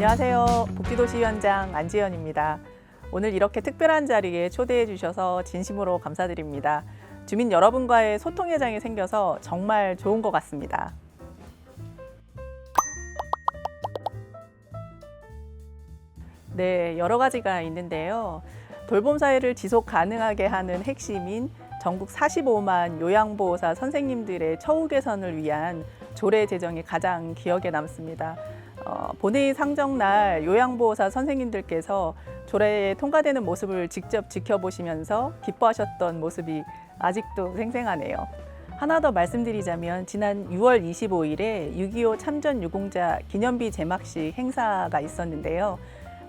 안녕하세요. 복지도시위원장 안지연입니다. 오늘 이렇게 특별한 자리에 초대해 주셔서 진심으로 감사드립니다. 주민 여러분과의 소통의 장이 생겨서 정말 좋은 것 같습니다. 네, 여러 가지가 있는데요. 돌봄 사회를 지속 가능하게 하는 핵심인 전국 45만 요양보호사 선생님들의 처우 개선을 위한 조례 제정이 가장 기억에 남습니다. 어, 본회의 상정날 요양보호사 선생님들께서 조례에 통과되는 모습을 직접 지켜보시면서 기뻐하셨던 모습이 아직도 생생하네요. 하나 더 말씀드리자면 지난 6월 25일에 6.25 참전 유공자 기념비 제막식 행사가 있었는데요.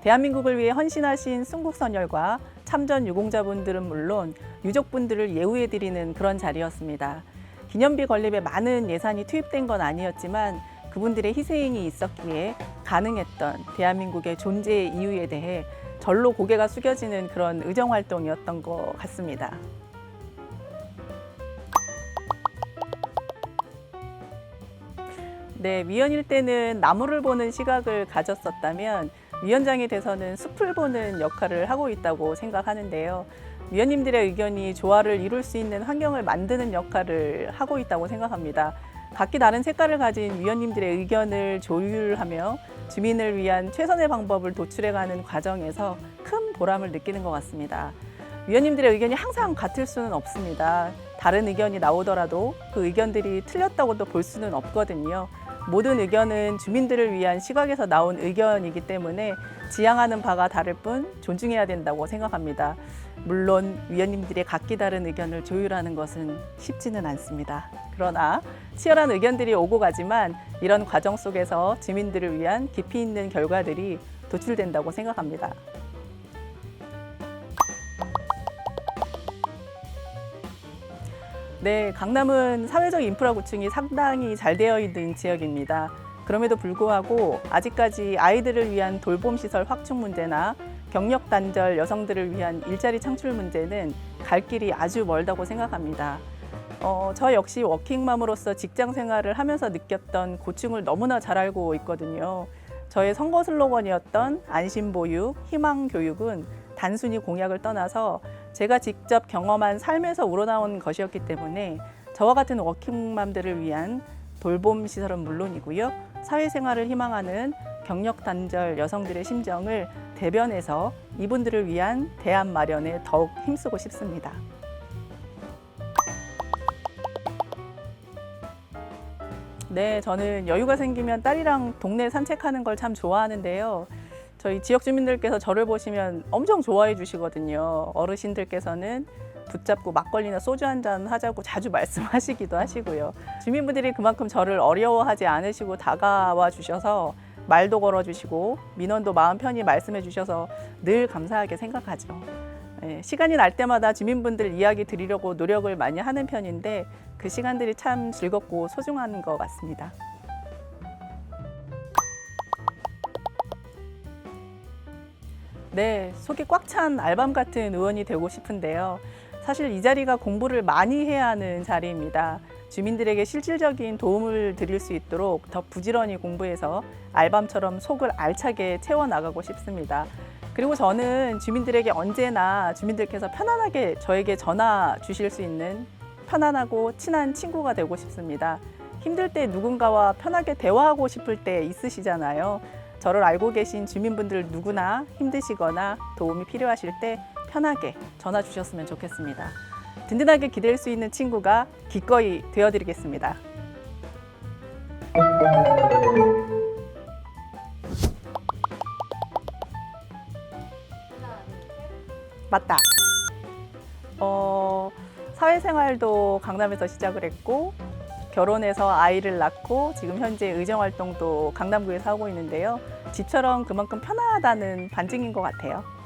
대한민국을 위해 헌신하신 순국선열과 참전 유공자분들은 물론 유족분들을 예우해드리는 그런 자리였습니다. 기념비 건립에 많은 예산이 투입된 건 아니었지만 그분들의 희생이 있었기에 가능했던 대한민국의 존재 이유에 대해 절로 고개가 숙여지는 그런 의정 활동이었던 것 같습니다. 네, 위원일 때는 나무를 보는 시각을 가졌었다면 위원장이 돼서는 숲을 보는 역할을 하고 있다고 생각하는데요. 위원님들의 의견이 조화를 이룰 수 있는 환경을 만드는 역할을 하고 있다고 생각합니다. 각기 다른 색깔을 가진 위원님들의 의견을 조율하며 주민을 위한 최선의 방법을 도출해가는 과정에서 큰 보람을 느끼는 것 같습니다. 위원님들의 의견이 항상 같을 수는 없습니다. 다른 의견이 나오더라도 그 의견들이 틀렸다고도 볼 수는 없거든요. 모든 의견은 주민들을 위한 시각에서 나온 의견이기 때문에 지향하는 바가 다를 뿐 존중해야 된다고 생각합니다. 물론 위원님들의 각기 다른 의견을 조율하는 것은 쉽지는 않습니다. 그러나 치열한 의견들이 오고 가지만 이런 과정 속에서 주민들을 위한 깊이 있는 결과들이 도출된다고 생각합니다. 네, 강남은 사회적 인프라 구축이 상당히 잘 되어 있는 지역입니다. 그럼에도 불구하고 아직까지 아이들을 위한 돌봄 시설 확충 문제나 경력 단절 여성들을 위한 일자리 창출 문제는 갈 길이 아주 멀다고 생각합니다. 어, 저 역시 워킹맘으로서 직장 생활을 하면서 느꼈던 고충을 너무나 잘 알고 있거든요. 저의 선거 슬로건이었던 안심보육, 희망교육은 단순히 공약을 떠나서 제가 직접 경험한 삶에서 우러나온 것이었기 때문에 저와 같은 워킹맘들을 위한 돌봄 시설은 물론이고요. 사회생활을 희망하는 경력 단절 여성들의 심정을 대변해서 이분들을 위한 대안 마련에 더욱 힘쓰고 싶습니다. 네, 저는 여유가 생기면 딸이랑 동네 산책하는 걸 참 좋아하는데요. 저희 지역 주민들께서 저를 보시면 엄청 좋아해 주시거든요. 어르신들께서는 붙잡고 막걸리나 소주 한 잔 하자고 자주 말씀하시기도 하시고요. 주민분들이 그만큼 저를 어려워하지 않으시고 다가와 주셔서 말도 걸어 주시고 민원도 마음 편히 말씀해 주셔서 늘 감사하게 생각하죠. 예, 시간이 날 때마다 주민분들 이야기 드리려고 노력을 많이 하는 편인데 그 시간들이 참 즐겁고 소중한 것 같습니다. 네, 속이 꽉 찬 알밤 같은 의원이 되고 싶은데요. 사실 이 자리가 공부를 많이 해야 하는 자리입니다. 주민들에게 실질적인 도움을 드릴 수 있도록 더 부지런히 공부해서 알밤처럼 속을 알차게 채워나가고 싶습니다. 그리고 저는 주민들에게 언제나 주민들께서 편안하게 저에게 전화 주실 수 있는 편안하고 친한 친구가 되고 싶습니다. 힘들 때 누군가와 편하게 대화하고 싶을 때 있으시잖아요. 저를 알고 계신 주민분들 누구나 힘드시거나 도움이 필요하실 때 편하게 전화 주셨으면 좋겠습니다. 든든하게 기댈 수 있는 친구가 기꺼이 되어드리겠습니다. 맞다. 어, 사회생활도 강남에서 시작을 했고 결혼해서 아이를 낳고 지금 현재 의정 활동도 강남구에서 하고 있는데요. 집처럼 그만큼 편하다는 반증인 것 같아요.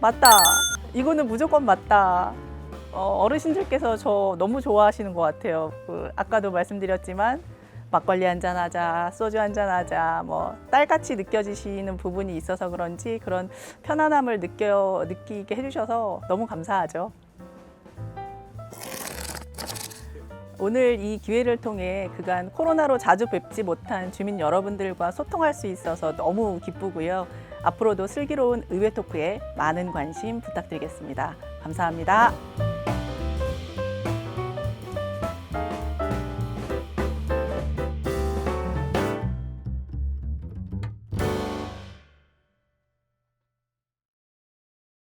맞다. 이거는 무조건 맞다. 어, 어르신들께서 저 너무 좋아하시는 것 같아요. 그 아까도 말씀드렸지만 막걸리 한잔 하자, 소주 한잔 하자, 뭐 딸같이 느껴지시는 부분이 있어서 그런지 그런 편안함을 느껴 느끼게 해주셔서 너무 감사하죠. 오늘 이 기회를 통해 그간 코로나로 자주 뵙지 못한 주민 여러분들과 소통할 수 있어서 너무 기쁘고요. 앞으로도 슬기로운 의회 토크에 많은 관심 부탁드리겠습니다. 감사합니다.